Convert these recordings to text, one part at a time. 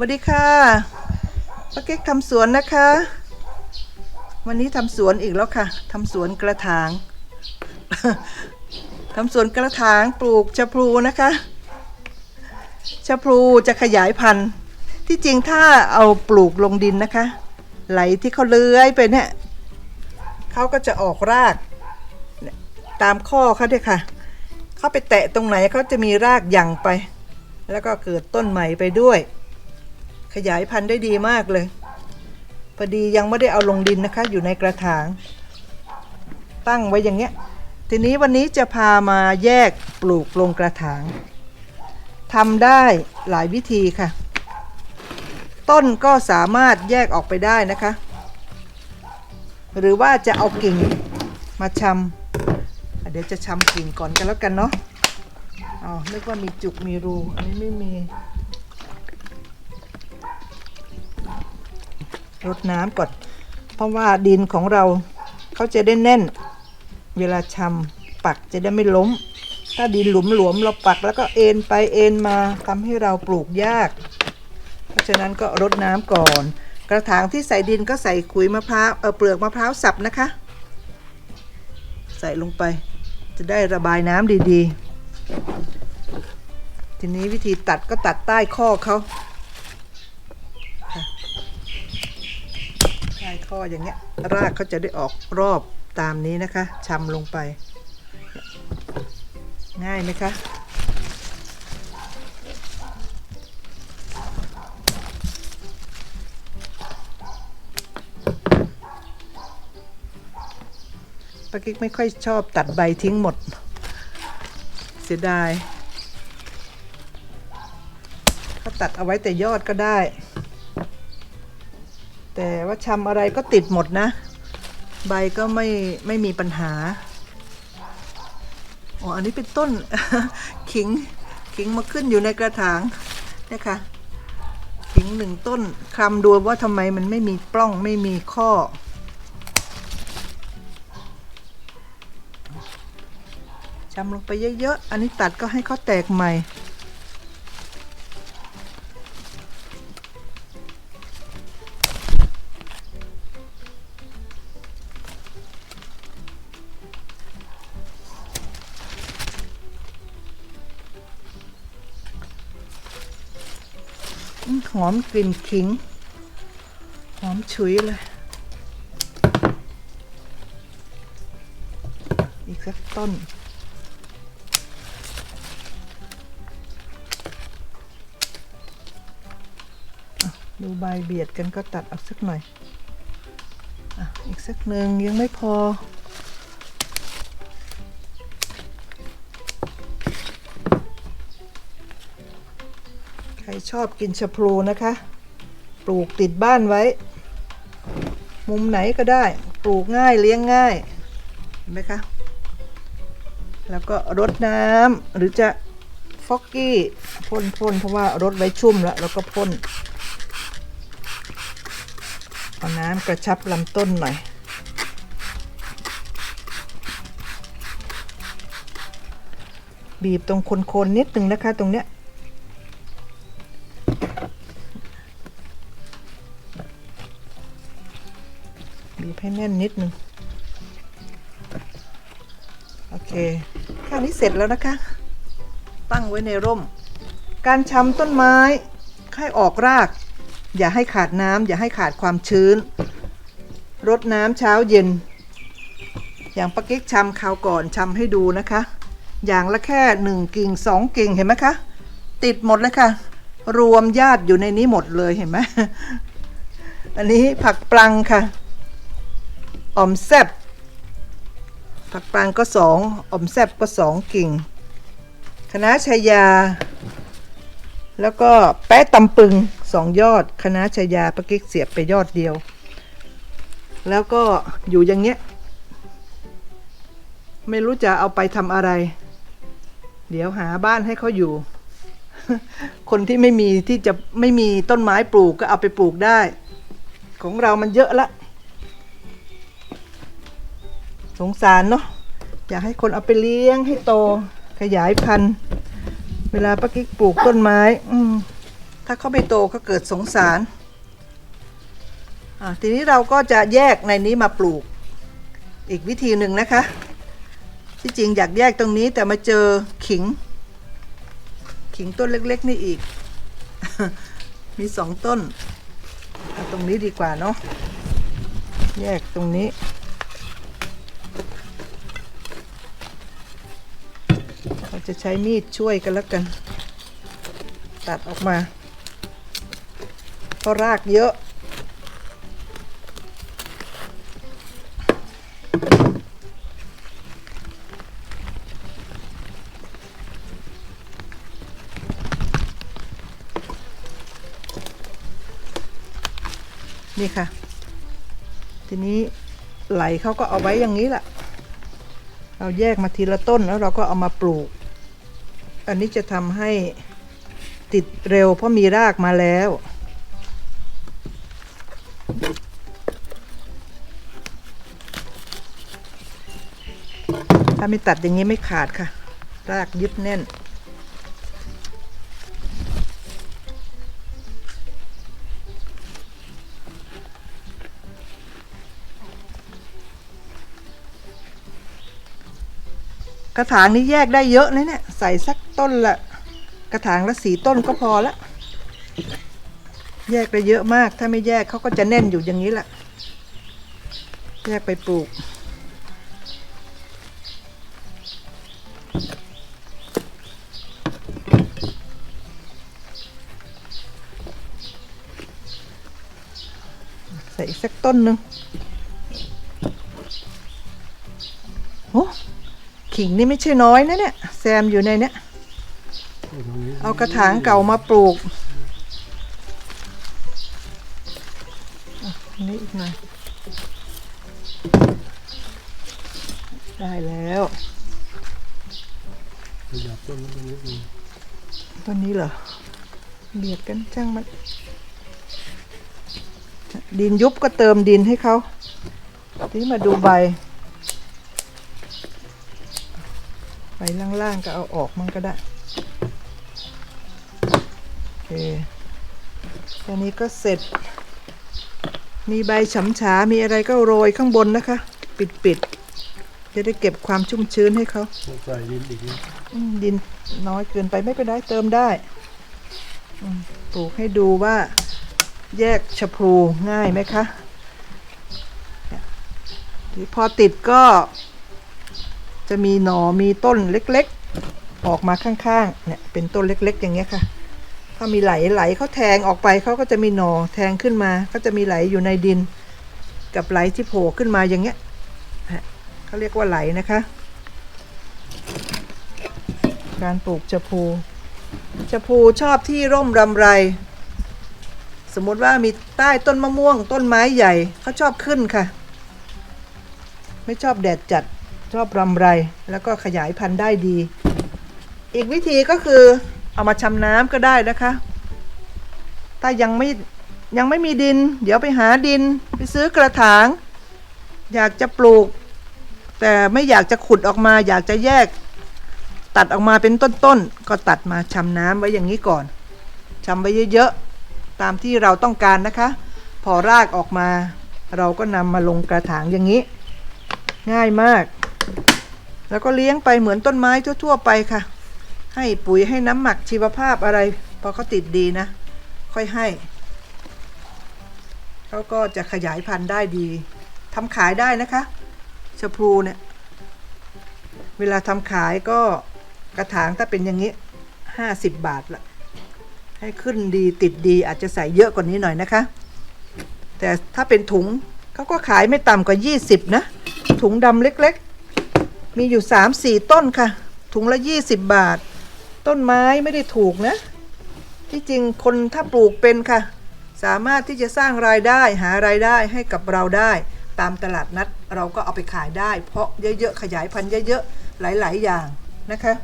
สวัสดีค่ะป้าเก๊กทำสวนนะคะ วันนี้ทำสวนอีกแล้วค่ะทำสวนกระถางทำสวนกระถางปลูกชะพลูนะคะชะพลูจะขยายพันธุ์ ที่จริงถ้าเอาปลูกลงดินนะคะ ไหลที่เขาเลื้อยไปเนี่ยเขาก็จะออกรากตามข้อเขาเนี่ยค่ะ เขาไปแตะตรงไหนเขาจะมีรากหยั่งไป แล้วก็เกิดต้นใหม่ไปด้วย ขยายพันธุ์ได้ดีมากเลยพอดียังไม่ได้เอาลงดินนะคะ อยู่ในกระถาง ตั้งไว้อย่างเงี้ย ทีนี้วันนี้จะพามาแยกปลูกลงกระถางทำได้หลายวิธีค่ะ ต้นก็สามารถแยกออกไปได้นะคะ หรือว่าจะเอากิ่งมาชำอะเดี๋ยวจะชำกิ่งก่อนกันแล้วกันเนาะอ๋อนึกว่ามีจุกมีรูอันนี้ไม่มี รดน้ำก่อน เพราะว่าดินของเราเขาจะได้แน่น เวลาชำปักจะได้ไม่ล้ม ถ้าดินหลุมหลวมเราปักแล้วก็เอ็นไปเอ็นมาทำให้เราปลูกยาก เพราะฉะนั้นก็รดน้ำก่อน กระถางที่ใส่ดินก็ใส่ขุยมะพร้าวเออเปลือกมะพร้าวสับนะคะ ใส่ลงไป จะได้ระบายน้ำดีๆ ทีนี้วิธีตัดก็ตัดใต้ข้อเขา ใช่ออย่างเงี้ย รากเขาจะได้ออกรอบตามนี้นะคะชำลงไป ง่ายไหมคะปากิ๊กไม่ค่อยชอบตัดใบทิ้งหมด เสียดายเขาตัดเอาไว้แต่ยอดก็ได้ แต่ว่าชำอะไรก็ติดหมดนะ ใบก็ไม่ไม่มีปัญหาอ๋ออันนี้เป็นต้นขิงขิงมาขึ้นอยู่ในกระถางนี่ยค่ะขิงหนึ่งต้นคลำดูว่าทำไมมันไม่มีปล้องไม่มีข้อ ชำลงไปเยอะๆ อันนี้ตัดก็ให้เขาแตกใหม่ หอมกลิ่นขิง หอมฉุยเลย อีกสักต้น ดูใบเบียดกันก็ตัดเอาสักหน่อยออีกสักหนึ่งยังไม่พอ ชอบกินชะพลูนะคะ ปลูกติดบ้านไว้ มุมไหนก็ได้ ปลูกง่ายเลี้ยงง่าย เห็นไหมคะ แล้วก็รดน้ำหรือจะฟอกกี้พ่นพ่นเพราะว่ารดไว้ชุ่มแล้ว แล้วก็พ่นเอาน้ำกระชับลำต้นหน่อย บีบตรงโคนๆนิดนึงนะคะตรงเนี้ย บีบให้แน่นนิดนึงโอเคแค่นี้เสร็จแล้วนะคะ ตั้งไว้ในร่ม การชำต้นไม้ให้ออกราก อย่าให้ขาดน้ำอย่าให้ขาดความชื้นรดน้ำเช้าเย็น อย่างปะกิ๊กชำคราวก่อนชำให้ดูนะคะ อย่างละแค่หนึ่งกิ่งสองกิ่งเห็นไหมคะ ติดหมดเลยค่ะ รวมญาติอยู่ในนี้หมดเลยเห็นไหมอันนี้ผักปลังค่ะ อมแซบผักปางก็สองอมแซบก็สองกิ่งคณะชายา แล้วก็แป๊ะตำปึงสองยอดคณะชายาปะกิกเสียบไปยอดเดียว แล้วก็อยู่อย่างเงี้ย ไม่รู้จะเอาไปทำอะไร เดี๋ยวหาบ้านให้เขาอยู่ คนที่ไม่มีที่จะไม่มีต้นไม้ปลูกก็เอาไปปลูกได้ ของเรามันเยอะละ สงสารเนาะอยากให้คนเอาไปเลี้ยงให้โตขยายพันธุ์เวลาป้ากิ๊กปลูกต้นไม้ อืมถ้าเขาไม่โตก็เกิดสงสารอะทีนี้เราก็จะแยกในนี้มาปลูก อีกวิธีหนึ่งนะคะ ที่จริงอยากแยกตรงนี้แต่มาเจอขิง ขิงต้นเล็ก ๆ นี่อีก มีสองต้นเอาตรงนี้ดีกว่าเนาะแยกตรงนี้ จะใช้มีดช่วยกันแล้วกัน ตัดออกมาเพราะรากเยอะ นี่ค่ะ ทีนี้ไหลเขาก็เอาไว้อย่างนี้แหละเราแยกมาทีละต้นแล้วเราก็เอามาปลูก อันนี้จะทำให้ติดเร็วเพราะมีรากมาแล้ว ถ้าไม่ตัดอย่างนี้ไม่ขาดค่ะ รากยึดแน่น กระถางนี้แยกได้เยอะนะเนี่ย ใส่สัก ต้นละ กระถางละสีต้นก็พอละ แยกได้เยอะมาก ถ้าไม่แยกเขาก็จะแน่นอยู่อย่างนี้แหละ แยกไปปลูก ใส่สักต้นหนึ่งโอ้ขิงนี่ไม่ใช่น้อยนะเนี่ย แซมอยู่ในเนี้ย เอากระถางเก่ามาปลูกนนี้อีกหน่อยได้แล้วขยับต้นนี้นิดนึงต้นนี้เหรอเบียดกันจ้างมัน ดินยุบก็เติมดินให้เขาทีมาดูใบ ใบล่างๆก็เอาออกมันก็ได้ เคแค่นี้ก็เสร็จ มีใบฉำฉา มีอะไรก็โรยข้างบนนะคะ ปิดๆจะได้เก็บความชุ่มชื้นให้เขาใส่ดินอีกนิดอืมดินน้อยเกินไปไม่เป็นไรเติมได้อืมปลูกให้ดูว่าแยกชะพลูง่ายไหมคะเนี่ยที่พอติดก็ จะมีหนอมีต้นเล็กๆ ออกมาข้างๆ เนี่ยเป็นต้นเล็กๆ อย่างเงี้ยค่ะ ถ้ามีไหลไหลเขาแทงออกไปเขาก็จะมีหนอแทงขึ้นมาก็จะมีไหลอยู่ในดิน กับไหลที่โผล่ขึ้นมาอย่างเงี้ยฮะเขาเรียกว่าไหลนะคะ การปลูกชะพูชะพูชอบที่ร่มรำไร สมมติว่ามีใต้ต้นมะม่วง ต้นไม้ใหญ่เขาชอบขึ้นค่ะ ไม่ชอบแดดจัดชอบรำไร แล้วก็ขยายพันธุ์ได้ดี อีกวิธีก็คือ เอามาชำน้ำก็ได้นะคะ ถ้ายังไม่ยังไม่มีดิน เดี๋ยวไปหาดินไปซื้อกระถาง อยากจะปลูก แต่ไม่อยากจะขุดออกมา อยากจะแยก ตัดออกมาเป็นต้นๆก็ตัดมาชำน้ำไว้อย่างนี้ก่อนชำไว้เยอะๆตามที่เราต้องการนะคะ พอรากออกมา เราก็นำมาลงกระถางอย่างนี้ ง่ายมาก แล้วก็เลี้ยงไปเหมือนต้นไม้ทั่ว ๆ ไปค่ะ ให้ปุ๋ยให้น้ำหมักชีวภาพอะไร พอเขาติดดีนะ ค่อยให้ เขาก็จะขยายพันธุ์ได้ดีทำขายได้นะคะชะพลูเนี่ย เวลาทำขายก็กระถางถ้าเป็นอย่างนี้ห้าสิบบาทละให้ขึ้นดีติดดีอาจจะใส่เยอะกว่านี้หน่อยนะคะ แต่ถ้าเป็นถุงเขาก็ขายไม่ต่ำกว่า 20 นะ ถุงดำเล็กๆ มีอยู่ 3-4 ต้นค่ะ ถุงละ 20 บาท ต้นไม้ไม่ได้ถูกนะ ที่จริงคนถ้าปลูกเป็นค่ะ สามารถที่จะสร้างรายได้หารายได้ให้กับเราได้ ตามตลาดนัดเราก็เอาไปขายได้ เพราะเยอะๆขยายพันธุ์เยอะๆหลายๆอย่างนะคะ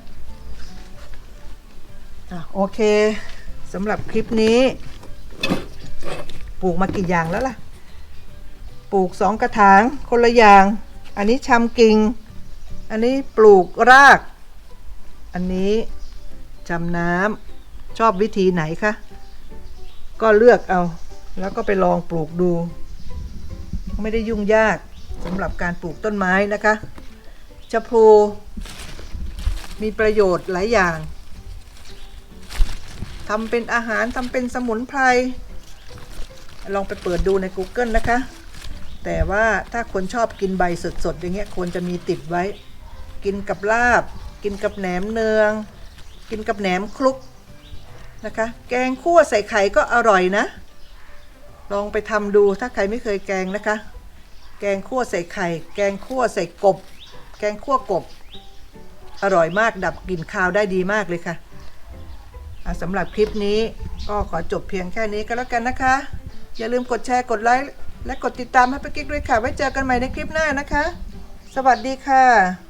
อะโอเคสำหรับคลิปนี้ ปลูกมากี่อย่างแล้วล่ะ ปลูกสองกระถางคนละอย่าง อันนี้ชำกิ่งอันนี้ปลูกราก อันนี้ จำน้ำชอบวิธีไหนคะ ก็เลือกเอา แล้วก็ไปลองปลูกดู ไม่ได้ยุ่งยากสำหรับการปลูกต้นไม้นะคะชะพลูมีประโยชน์หลายอย่างทำเป็นอาหารทำเป็นสมุนไพร ลองไปเปิดดูใน Google นะคะ แต่ว่าถ้าคนชอบกินใบสดๆ อย่างเงี้ยควรจะมีติดไว้ กินกับลาบ กินกับแหนมเนือง กินกับแหนมคลุกนะคะ แกงคั่วใส่ไข่ก็อร่อยนะ ลองไปทำดูถ้าใครไม่เคยแกงนะคะ แกงคั่วใส่ไข่ แกงคั่วใส่กบ แกงคั่วกบ อร่อยมากดับกลิ่นคาวได้ดีมากเลยค่ะสำหรับคลิปนี้ก็ขอจบเพียงแค่นี้ก็แล้วกันนะคะ อย่าลืมกดแชร์กดไลค์และกดติดตามให้ปกิ๊กด้วยค่ะ ไว้เจอกันใหม่ในคลิปหน้านะคะ สวัสดีค่ะ